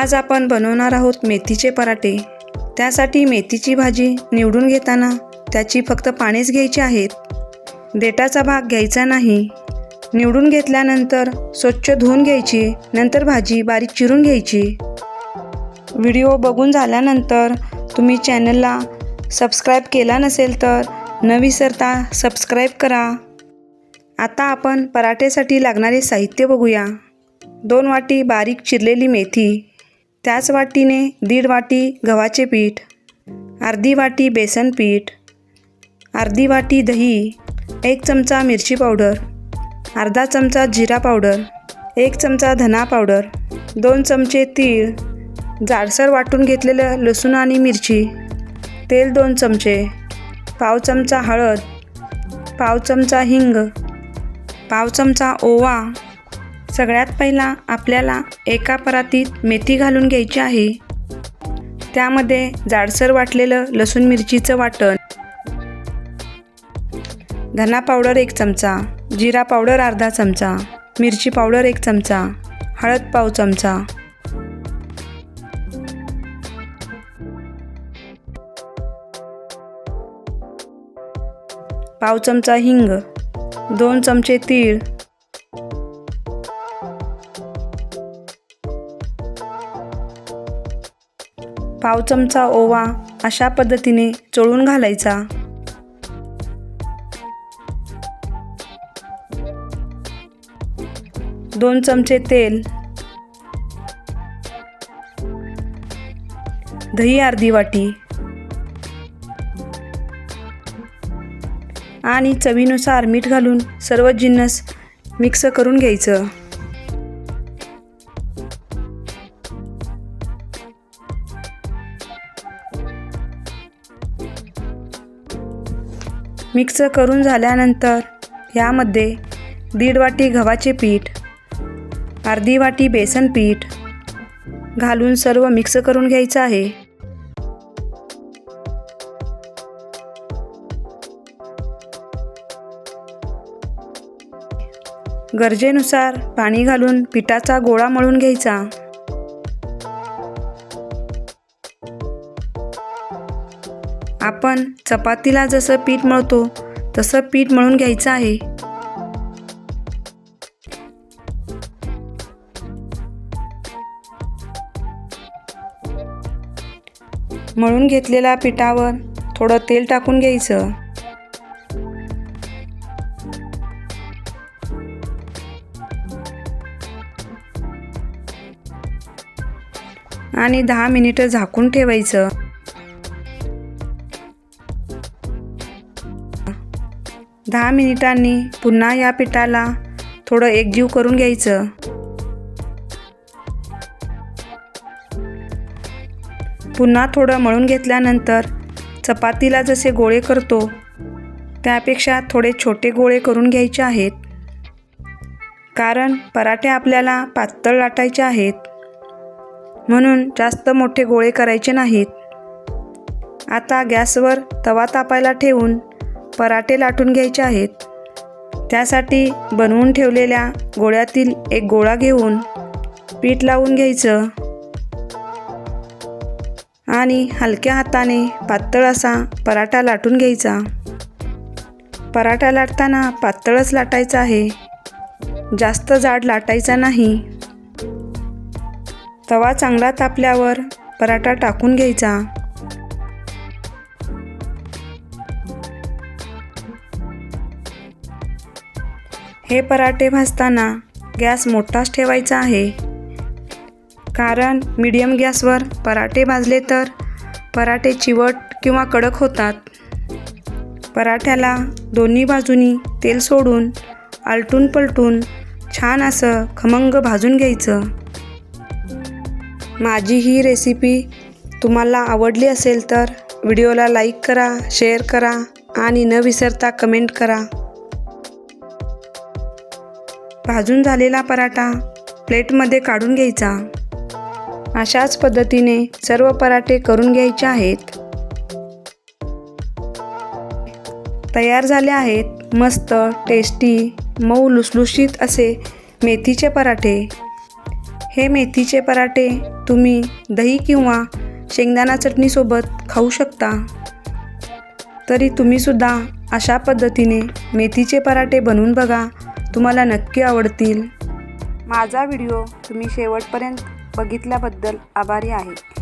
आज आपण बनवणार आहोत मेथीचे पराठे. त्यासाठी मेथीची भाजी निवडून घेताना त्याची फक्त पानेच घ्यायची आहेत. देटाचा भाग घ्यायचा नाही. निवडून घेतल्यानंतर स्वच्छ धुवून घ्यायची नंतर भाजी बारीक चिरून घ्यायची. व्हिडिओ बघून झाल्यानंतर तुम्ही चॅनलला सबस्क्राईब केला नसेल तर न विसरता सबस्क्राईब करा. आता आपण पराठेसाठी लागणारे साहित्य बघूया. दोन वाटी बारीक चिरलेली मेथी. त्याच वाटीने दीड वाटी गव्हाचे पीठ अर्धी वाटी बेसन पीठ अर्धी वाटी दही एक चमचा मिरची पावडर अर्धा चमचा जिरा पावडर एक चमचा धना पावडर दोन चमचे तीळ जाडसर वाटून घेतलेलं लसूण आणि मिरची तेल दोन चमचे पाव चमचा हळद पाव चमचा हिंग पाव चमचा ओवा सगळ्यात पहिला आपल्याला एका परातीत मेथी घालून घ्यायची आहे. त्यामध्ये जाडसर वाटलेलं लसूण मिरचीचं वाटण. धना पावडर एक चमचा जिरा पावडर अर्धा चमचा मिरची पावडर एक चमचा हळद पाव चमचा. पाव चमचा हिंग दोन चमचे तीळ पाव चमचा ओवा अशा पद्धतीने चोळून घालायचा. दोन चमचे तेल. दही अर्धी वाटी. आणि चवीनुसार मीठ घालून सर्व जिन्नस मिक्स करून घ्यायचं. मिक्स करून झाल्यानंतर यामध्ये दीड वाटी गव्हाचे पीठ अर्धी वाटी बेसन पीठ घालून सर्व मिक्स करून घ्यायचं आहे. गरजेनुसार पाणी घालून पिठाचा गोळा मळून घ्यायचा. आपण चपातीला जसं पीठ मळतो तसं पीठ मळून घ्यायचं आहे. मळून घेतलेल्या पिठावर थोडं तेल टाकून घ्यायचं. आणि दहा मिनिटं झाकून ठेवायचं. दहा मिनिटांनी पुन्हा या पिठाला थोडं एकजीव करून घ्यायचं. पुन्हा थोडं मळून घेतल्यानंतर चपातीला जसे गोळे करतो त्यापेक्षा थोडे छोटे गोळे करून घ्यायचे आहेत. कारण पराठे आपल्याला पातळ लाटायचे आहेत. म्हणून जास्त मोठे गोळे करायचे नाहीत. आता गॅसवर तवा तापायला ठेवून पराठे लाटून घ्यायचे आहेत. त्यासाठी बनवून ठेवलेल्या गोळ्यातील एक गोळा घेऊन पीठ लावून घ्यायचं. आणि हलक्या हाताने पातळ असा पराठा लाटून घ्यायचा. पराठा लाटताना पातळच लाटायचा आहे. जास्त जाड लाटायचा नाही. तवा चांगला तापल्यावर पराठा टाकून घ्यायचा. हे पराठे भाजताना गॅस मोठाच ठेवायचा आहे. कारण मीडियम गॅसवर पराठे भाजले तर पराठे चिवट किंवा कडक होतात. पराठ्याला दोन्ही बाजूनी तेल सोडून आलटून पलटून छान असं खमंग भाजून घ्यायचं. माझी ही रेसिपी तुम्हाला आवडली असेल तर व्हिडिओला लाईक करा शेअर करा आणि न विसरता कमेंट करा. भाजून झालेला पराठा प्लेटमध्ये काढून घ्यायचा. अशाच पद्धतीने सर्व पराठे करून घ्यायचे आहेत. तयार झाले आहेत मस्त टेस्टी मऊ लुसलुशीत असे मेथीचे पराठे. हे मेथीचे पराठे तुम्ही दही किंवा शेंगदाणा चटणीसोबत खाऊ शकता. तरी तुम्हीसुद्धा अशा पद्धतीने मेथीचे पराठे बनवून बघा. तुम्हाला नक्की आवडतील. माझा व्हिडिओ तुम्ही शेवटपर्यंत बघितल्याबद्दल आभारी आहे.